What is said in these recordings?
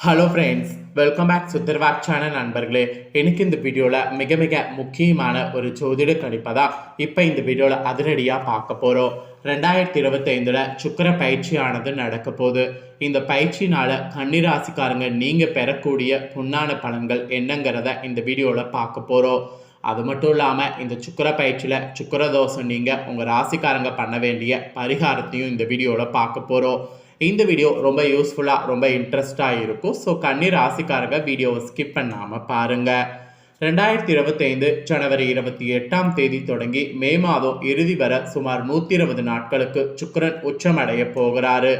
Hello friends welcome back சுத்தர்வாக் channel நண்பர்களே. எனக்கு இந்த வீடியோவில் மிக மிக முக்கியமான ஒரு ஜோதிட கணிப்பை தான் இப்போ இந்த வீடியோவில் அதிரடியாக பார்க்க போகிறோம் ரெண்டாயிரத்தி இருபத்தைந்தில் சுக்கர பயிற்சியானது நடக்க போகுது. இந்த பயிற்சினால் கன்னிராசிக்காரங்க நீங்கள் பெறக்கூடிய புண்ணான பலன்கள் என்னங்கிறத இந்த வீடியோவில் பார்க்க போகிறோம் அது மட்டும் இல்லாமல் இந்த சுக்கர பயிற்சியில் சுக்கர தோஷம் நீங்கள் உங்கள் ராசிக்காரங்க பண்ண வேண்டிய பரிகாரத்தையும் இந்த வீடியோவில் பார்க்க போகிறோம் இந்த வீடியோ ரொம்ப யூஸ்ஃபுல்லாக ரொம்ப இன்ட்ரெஸ்டாக இருக்கும். ஸோ கண்ணீர் ராசிக்காரங்க வீடியோவை ஸ்கிப் பண்ணாமல் பாருங்கள் ரெண்டாயிரத்தி இருபத்தைந்து ஜனவரி இருபத்தி எட்டாம் தேதி தொடங்கி மே மாதம் இறுதி வரை சுமார் நூற்றி இருபது நாட்களுக்கு சுக்கரன் உச்சமடைய போகிறாரு.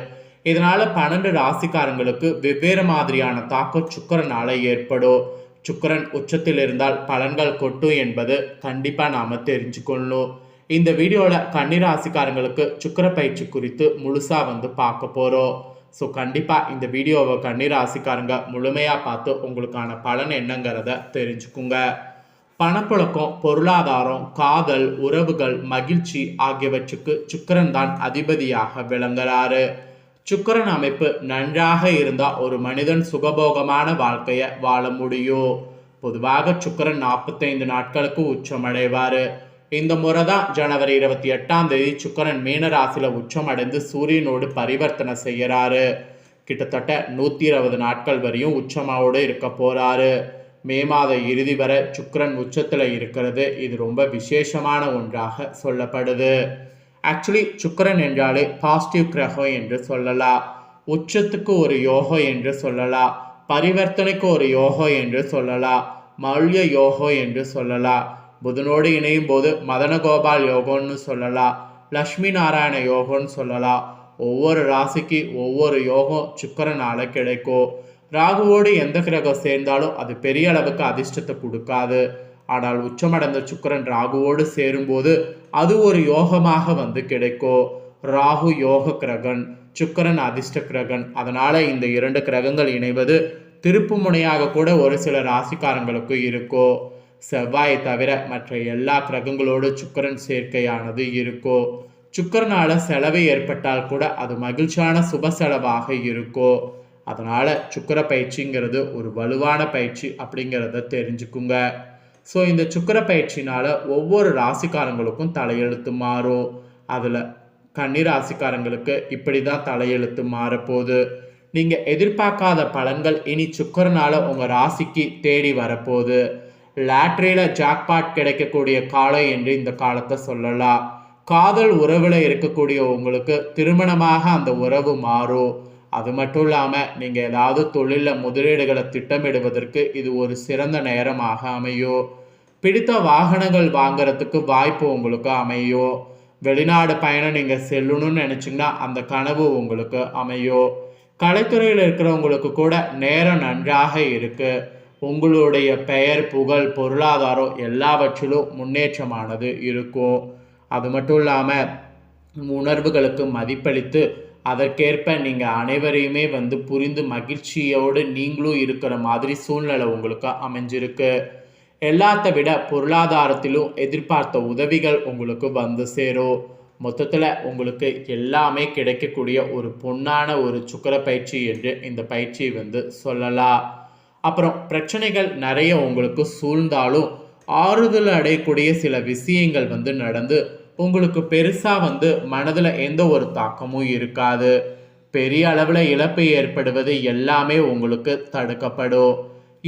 இதனால் பன்னெண்டு ராசிக்காரங்களுக்கு வெவ்வேறு மாதிரியான தாக்கம் சுக்கரனால் ஏற்படும். சுக்கரன் உச்சத்தில் இருந்தால் பலன்கள் கொட்டும் என்பது கண்டிப்பாக நாம் தெரிஞ்சுக்கொள்ளணும். இந்த வீடியோவில் கன்னிராசிக்காரங்களுக்கு சுக்கிர பயிற்சி குறித்து முழுசாக வந்து பார்க்க போகிறோம் ஸோ கண்டிப்பாக இந்த வீடியோவை கன்னிராசிக்காரங்க முழுமையாக பார்த்து உங்களுக்கான பலன் என்னங்கிறத தெரிஞ்சுக்குங்க. பணப்புழக்கம் பொருளாதாரம் காதல் உறவுகள் மகிழ்ச்சி ஆகியவற்றுக்கு சுக்கரன் தான் அதிபதியாக விளங்குறாரு. சுக்கரன் அமைப்பு நன்றாக இருந்தால் ஒரு மனிதன் சுகபோகமான வாழ்க்கையை வாழ முடியும். பொதுவாக சுக்கரன் நாற்பத்தைந்து நாட்களுக்கு உச்சமடைவார். இந்த முறை தான் ஜனவரி இருபத்தி எட்டாம் தேதி சுக்கரன் மீனராசியில் உச்சம் அடைந்து சூரியனோடு பரிவர்த்தனை செய்கிறாரு. கிட்டத்தட்ட நூற்றி இருபது நாட்கள் வரையும் உச்சமாவோடு இருக்க போகிறாரு மே மாத இறுதி வரை சுக்கரன் உச்சத்தில் இருக்கிறது. இது ரொம்ப விசேஷமான ஒன்றாக சொல்லப்படுது. ஆக்சுவலி சுக்கரன் என்றாலே பாசிட்டிவ் கிரகம் என்று சொல்லலாம். உச்சத்துக்கு ஒரு யோகம் என்று சொல்லலாம். பரிவர்த்தனைக்கு ஒரு யோகம் என்று சொல்லலாம். மல்ய யோகம் என்று சொல்லலாம். புதனோடு இணையும் போது மதன கோபால் யோகம்னு சொல்லலாம் லக்ஷ்மி நாராயண யோகம்னு சொல்லலாம் ஒவ்வொரு ராசிக்கு ஒவ்வொரு யோகம் சுக்கரனால கிடைக்கும். ராகுவோடு எந்த கிரகம் சேர்ந்தாலும் அது பெரிய அளவுக்கு அதிர்ஷ்டத்தை கொடுக்காது. ஆனால் உச்சமடைந்த சுக்கரன் ராகுவோடு சேரும்போது அது ஒரு யோகமாக வந்து கிடைக்கும். ராகு யோக கிரகன் சுக்கரன் அதிர்ஷ்ட கிரகன். அதனால இந்த இரண்டு கிரகங்கள் இணைவது திருப்பு முனையாக கூட ஒரு சில ராசிக்காரங்களுக்கு இருக்கும். செவ்வாயை தவிர மற்ற எல்லா கிரகங்களோடு சுக்கரன் சேர்க்கையானது இருக்கோ? சுக்கரனால செலவு ஏற்பட்டால் கூட அது மகிழ்ச்சியான சுப செலவாக இருக்கோ? அதனால சுக்கர பயிற்சிங்கிறது ஒரு வலுவான பயிற்சி அப்படிங்கிறத தெரிஞ்சுக்குங்க. ஸோ இந்த சுக்கர பயிற்சினால ஒவ்வொரு ராசிக்காரங்களுக்கும் தலையெழுத்து மாறும். அதில் கன்னி ராசிக்காரங்களுக்கு இப்படி தான் தலையெழுத்து மாறப்போகுது. நீங்கள் எதிர்பார்க்காத பலன்கள் இனி சுக்கரனால் உங்கள் ராசிக்கு தேடி வரப்போகுது. லாட்ரியில் ஜாக்பாட் கிடைக்கக்கூடிய காலம் என்று இந்த காலத்தை சொல்லலாம். காதல் உறவில் இருக்கக்கூடிய உங்களுக்கு திருமணமாக அந்த உறவு மாறும். அது மட்டும் இல்லாமல் நீங்கள் ஏதாவது தொழிலில் முதலீடுகளை திட்டமிடுவதற்கு இது ஒரு சிறந்த நேரமாக அமையும். பிடித்த வாகனங்கள் வாங்குறதுக்கு வாய்ப்பு உங்களுக்கு அமையும். வெளிநாடு பயணம் நீங்கள் செல்லணும்னு நினச்சிங்கன்னா அந்த கனவு உங்களுக்கு அமையும். கலைத்துறையில் இருக்கிறவங்களுக்கு கூட நேரம் நன்றாக இருக்குது உங்களுடைய பெயர் புகழ் பொருளாதாரம் எல்லாவற்றிலும் முன்னேற்றமானது இருக்கும். அது மட்டும் இல்லாமல் உணர்வுகளுக்கு மதிப்பளித்து அதற்கேற்ப நீங்கள் அனைவரையுமே வந்து புரிந்து மகிழ்ச்சியோடு நீங்களும் இருக்கிற மாதிரி சூழ்நிலை உங்களுக்கு அமைஞ்சிருக்கு. எல்லாத்த விட பொருளாதாரத்திலும் எதிர்பார்த்த உதவிகள் உங்களுக்கு வந்து சேரும். மொத்தத்தில் உங்களுக்கு எல்லாமே கிடைக்கக்கூடிய ஒரு பொன்னான ஒரு சுக்கர பயிற்சி என்று இந்த பயிற்சியை வந்து சொல்லலாம். அப்புறம் பிரச்சனைகள் நிறைய உங்களுக்கு சூழ்ந்தாலும் ஆறுதல் அடையக்கூடிய சில விஷயங்கள் வந்து நடந்து உங்களுக்கு பெருசாக வந்து மனதில் எந்த ஒரு தாக்கமும் இருக்காது. பெரிய அளவில் இழப்பு ஏற்படுவது எல்லாமே உங்களுக்கு தடுக்கப்படும்.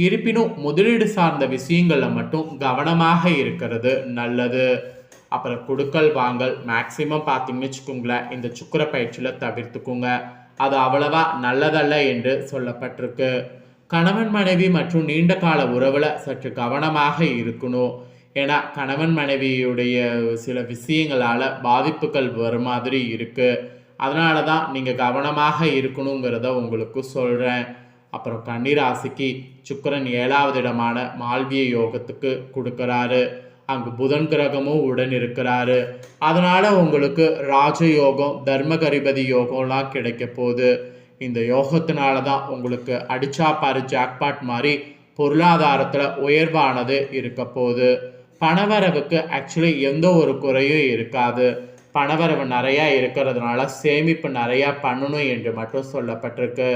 இருப்பினும் முதலீடு சார்ந்த விஷயங்களில் மட்டும் கவனமாக இருக்கிறது நல்லது. அப்புறம் கொடுக்கல் வாங்கல் மேக்சிமம் பார்த்தீங்கன்னு வச்சுக்கோங்களேன் இந்த சுக்கர பயிற்சியில் தவிர்த்துக்குங்க. அது அவ்வளவா நல்லதல்ல என்று சொல்லப்பட்டிருக்கு. கணவன் மனைவி மற்றும் நீண்ட கால உறவில் சற்று கவனமாக இருக்கணும். ஏன்னா கணவன் மனைவியுடைய சில விஷயங்களால் பாதிப்புகள் வர மாதிரி இருக்குது அதனால தான் நீங்கள் கவனமாக இருக்கணுங்கிறத உங்களுக்கு சொல்கிறேன் அப்புறம் கன்னிராசிக்கு சுக்கரன் ஏழாவது இடமான மால்விய யோகத்துக்கு கொடுக்குறாரு. அங்கு புதன் கிரகமும் உடன் இருக்கிறாரு. அதனால உங்களுக்கு ராஜயோகம் தர்மகரிபதி யோகம்லாம் கிடைக்க போகுது. இந்த யோகத்தினால தான் உங்களுக்கு அடிச்சா பாரு ஜாக்பாட் மாதிரி பொருளாதாரத்தில் உயர்வானது இருக்க போகுது. பணவரவுக்கு ஆக்சுவலி எந்த ஒரு குறையும் இருக்காது. பணவரவு நிறையா இருக்கிறதுனால சேமிப்பு நிறையா பண்ணணும் என்று மட்டும் சொல்லப்பட்டிருக்கு.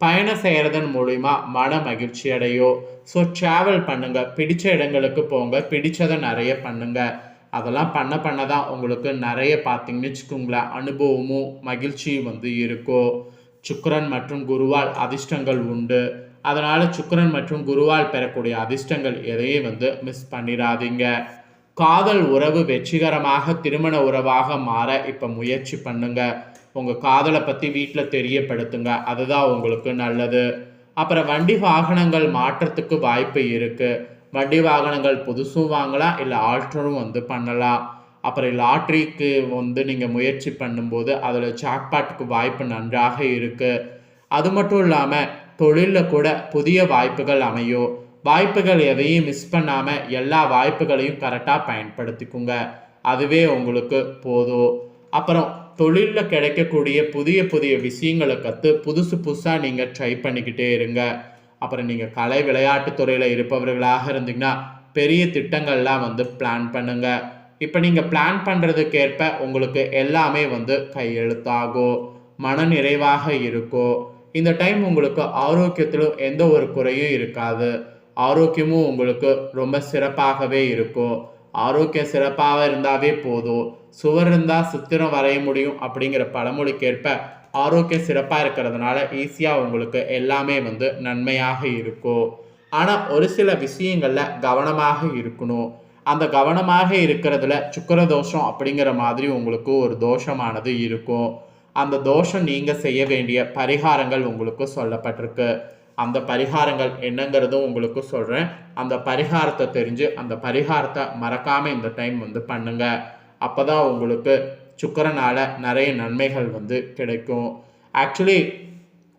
பயணம் செய்கிறதன் மூலிமா மன மகிழ்ச்சி அடையும் ஸோ ட்ராவல் பண்ணுங்க. பிடிச்ச இடங்களுக்கு போங்க. பிடிச்சதை நிறைய பண்ணுங்க. அதெல்லாம் பண்ண பண்ண தான் உங்களுக்கு நிறைய பார்த்தீங்கன்னு வச்சுக்கோங்களேன். அனுபவமும் மகிழ்ச்சியும் வந்து இருக்கும் சுக்கரன் மற்றும் குருவால் அதிர்ஷ்டங்கள் உண்டு. அதனால் சுக்கரன் மற்றும் குருவால் பெறக்கூடிய அதிர்ஷ்டங்கள் எதையும் வந்து மிஸ் பண்ணிடாதீங்க. காதல் உறவு வெற்றிகரமாக திருமண உறவாக மாற இப்போ முயற்சி பண்ணுங்க. உங்கள் காதலை பற்றி வீட்டில் தெரியப்படுத்துங்க. அதுதான் உங்களுக்கு நல்லது. அப்புறம் வண்டி வாகனங்கள் மாற்றத்துக்கு வாய்ப்பு இருக்குது வண்டி வாகனங்கள் புதுசும் வாங்கலாம் இல்லை ஆல்டரும் வந்து பண்ணலாம். அப்புறம் லாட்ரிக்கு வந்து நீங்கள் முயற்சி பண்ணும்போது அதில் ஜாக்பாட்டுக்கு வாய்ப்பு நன்றாக இருக்குது அது மட்டும் இல்லாமல் தொழிலில் கூட புதிய வாய்ப்புகள் அமையும் வாய்ப்புகள் எதையும் மிஸ் பண்ணாமல் எல்லா வாய்ப்புகளையும் கரெக்டாக பயன்படுத்திக்குங்க. அதுவே உங்களுக்கு போதும். அப்புறம் தொழிலில் கிடைக்கக்கூடிய புதிய புதிய விஷயங்களை கற்று புதுசு புதுசாக நீங்கள் ட்ரை பண்ணிக்கிட்டே இருங்க. அப்புறம் நீங்கள் கலை விளையாட்டுத்துறையில் இருப்பவர்களாக இருந்தீங்கன்னா பெரிய திட்டங்கள்லாம் வந்து பிளான் பண்ணுங்கள் இப்போ நீங்கள் பிளான் பண்ணுறதுக்கேற்ப உங்களுக்கு எல்லாமே வந்து கையெழுத்தாகும் மன நிறைவாக இருக்கும் இந்த டைம் உங்களுக்கு ஆரோக்கியத்திலும் எந்த ஒரு குறையும் இருக்காது. ஆரோக்கியமும் உங்களுக்கு ரொம்ப சிறப்பாகவே இருக்கும் ஆரோக்கியம் சிறப்பாக இருந்தாவே போதும். சுவர் இருந்தால் சித்திரம் வரைய முடியும் அப்படிங்கிற பழமொழிக்கேற்ப ஆரோக்கியம் சிறப்பாக இருக்கிறதுனால ஈஸியாக உங்களுக்கு எல்லாமே வந்து நன்மையாக இருக்கும் ஆனால் ஒரு சில விஷயங்களில் கவனமாக இருக்கணும். அந்த கவனமாக இருக்கிறதுல சுக்கர தோஷம் அப்படிங்கிற மாதிரி உங்களுக்கு ஒரு தோஷமானது இருக்கும். அந்த தோஷம் நீங்கள் செய்ய வேண்டிய பரிகாரங்கள் உங்களுக்கு சொல்லப்பட்டிருக்கு. அந்த பரிகாரங்கள் என்னங்கிறதும் உங்களுக்கு சொல்கிறேன் அந்த பரிகாரத்தை தெரிஞ்சு அந்த பரிகாரத்தை மறக்காமல் இந்த டைம் வந்து பண்ணுங்கள் அப்போ தான் உங்களுக்கு சுக்கரனால் நிறைய நன்மைகள் வந்து கிடைக்கும். ஆக்சுவலி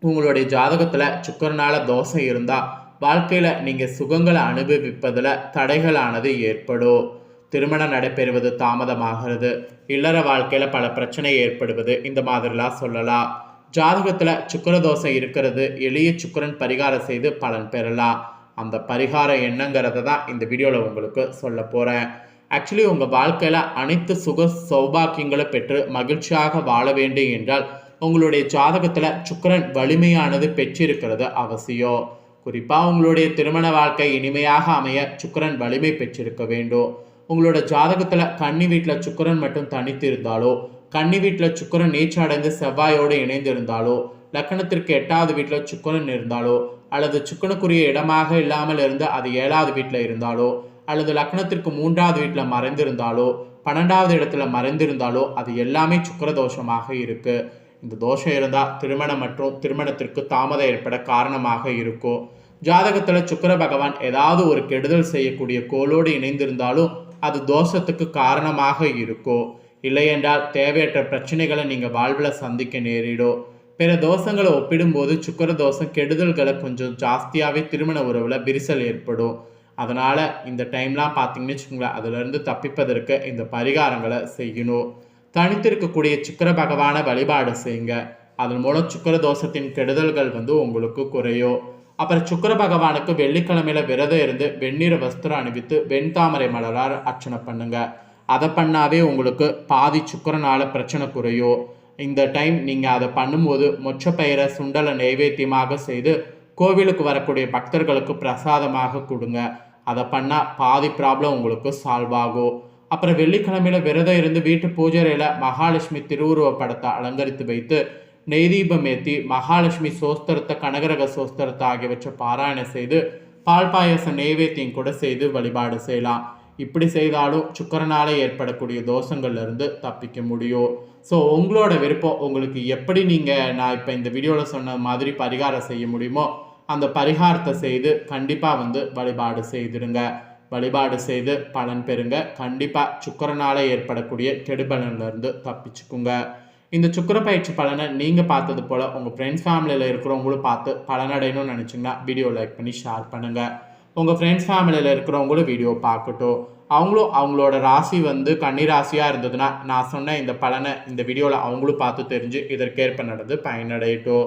உங்களுடைய ஜாதகத்தில் சுக்கரனால் தோஷம் இருந்தால் வாழ்க்கையில் நீங்கள் சுகங்களை அனுபவிப்பதில் தடைகளானது ஏற்படும். திருமணம் நடைபெறுவது தாமதமாகிறது. இல்லற வாழ்க்கையில் பல பிரச்சனை ஏற்படுவது இந்த மாதிரிலாம் சொல்லலாம். ஜாதகத்தில் சுக்கரதோஷம் இருக்கிறது எளிய சுக்கரன் பரிகாரம் செய்து பலன் பெறலாம். அந்த பரிகாரம் என்னங்கிறத தான் இந்த வீடியோவில் உங்களுக்கு சொல்ல போகிறேன் ஆக்சுவலி உங்கள் வாழ்க்கையில் அனைத்து சுக சௌபாக்கியங்களை பெற்று மகிழ்ச்சியாக வாழ வேண்டும் என்றால் உங்களுடைய ஜாதகத்தில் சுக்கரன் வலிமையானது பெற்றிருக்கிறது அவசியம். குறிப்பாக உங்களுடைய திருமண வாழ்க்கை இனிமையாக அமைய சுக்கரன் வலிமை பெற்றிருக்க வேண்டும் உங்களோட ஜாதகத்தில் கன்னி வீட்டில் சுக்கரன் மட்டும் தனித்து இருந்தாலோ கன்னி வீட்டில் சுக்கரன் நீச்சடைந்து அடைந்து செவ்வாயோடு இணைந்து இருந்தாலோ லக்கணத்திற்கு எட்டாவது வீட்டில் சுக்கரன் இருந்தாலோ? அல்லது சுக்கனுக்குரிய இடமாக இல்லாமல் இருந்து அது ஏழாவது வீட்டில் இருந்தாலோ? அல்லது லக்னத்திற்கு மூன்றாவது வீட்டில் மறைந்திருந்தாலோ? பன்னெண்டாவது இடத்துல மறைந்திருந்தாலோ? அது எல்லாமே சுக்கர தோஷமாக இருக்குது இந்த தோஷம் இருந்தால் திருமணம் மற்றும் திருமணத்திற்கு தாமதம் ஏற்பட காரணமாக இருக்கும் ஜாதகத்தில் சுக்கர பகவான் ஏதாவது ஒரு கெடுதல் செய்யக்கூடிய கோளோடு இணைந்திருந்தாலும் அது தோஷத்துக்கு காரணமாக இருக்கும் இல்லையென்றால் தேவையற்ற பிரச்சனைகளை நீங்கள் வாழ்வில் சந்திக்க நேரிடும் பிற தோஷங்களை ஒப்பிடும்போது சுக்கர தோஷம் கெடுதல்களை கொஞ்சம் ஜாஸ்தியாகவே திருமண உறவில் விரிசல் ஏற்படும். அதனால் இந்த டைம்லாம் பார்த்தீங்கன்னு வச்சுக்கோங்களேன் அதிலிருந்து தப்பிப்பதற்கு இந்த பரிகாரங்களை செய்யணும். தனித்திருக்கக்கூடிய சுக்கர பகவானை வழிபாடு செய்யுங்க. அதன் மூலம் சுக்கர தோஷத்தின் கெடுதல்கள் வந்து உங்களுக்கு குறையும். அப்புறம் சுக்கர பகவானுக்கு வெள்ளிக்கிழமையில விரதம் இருந்து வெண்ணிற வஸ்திரம் அணிவித்து வெண்தாமரை மலரால் அர்ச்சனை பண்ணுங்க. அதை பண்ணாவே உங்களுக்கு பாதி சுக்கரனால பிரச்சனை குறையும். இந்த டைம் நீங்கள் அதை பண்ணும்போது மொச்சப்பயிரை சுண்டலை நைவேத்தியமாக செய்து கோவிலுக்கு வரக்கூடிய பக்தர்களுக்கு பிரசாதமாக கொடுங்க. அதை பண்ணால் பாதி ப்ராப்ளம் உங்களுக்கு சால்வ் ஆகும். அப்புறம் வெள்ளிக்கிழமையில விரதம் இருந்து வீட்டு பூஜையில் மகாலட்சுமி திருவுருவ படத்தை அலங்கரித்து வைத்து நெய்தீபம் ஏற்றி மகாலட்சுமி சோஸ்திரத்தை கனகரக சோஸ்திரத்தை ஆகியவற்றை பாராயணம் செய்து பால் பாயச நெய்வேத்தியம் கூட செய்து வழிபாடு செய்யலாம். இப்படி செய்தாலும் சுக்கரனால ஏற்படக்கூடிய தோஷங்கள்ல இருந்து தப்பிக்க முடியும். ஸோ உங்களோட விருப்பம் உங்களுக்கு எப்படி நீங்கள் நான் இப்போ இந்த வீடியோவில் சொன்ன மாதிரி பரிகாரம் செய்ய முடியுமோ அந்த பரிகாரத்தை செய்து கண்டிப்பாக வந்து வழிபாடு செய்திருங்க. வழிபாடு செய்து பலன் பெறுங்க. கண்டிப்பாக சுக்கரனால் ஏற்படக்கூடிய கெடுபலன்லேருந்து தப்பிச்சுக்குங்க. இந்த சுக்கர பயிற்சி பலனை நீங்கள் பார்த்தது போல் உங்கள் ஃப்ரெண்ட்ஸ் ஃபேமிலியில் இருக்கிறவங்களும் பார்த்து பலனடையணும்னு நினச்சிங்கன்னா வீடியோ லைக் பண்ணி ஷேர் பண்ணுங்கள் உங்கள் ஃப்ரெண்ட்ஸ் ஃபேமிலியில் இருக்கிறவங்களும் வீடியோ பார்க்கட்டும். அவங்களும் அவங்களோட ராசி வந்து கன்னி ராசியாக இருந்ததுன்னா நான் சொன்ன இந்த பலனை இந்த வீடியோவில் அவங்களும் பார்த்து தெரிஞ்சு இதற்கேற்ப நடந்து பயனடையட்டும்.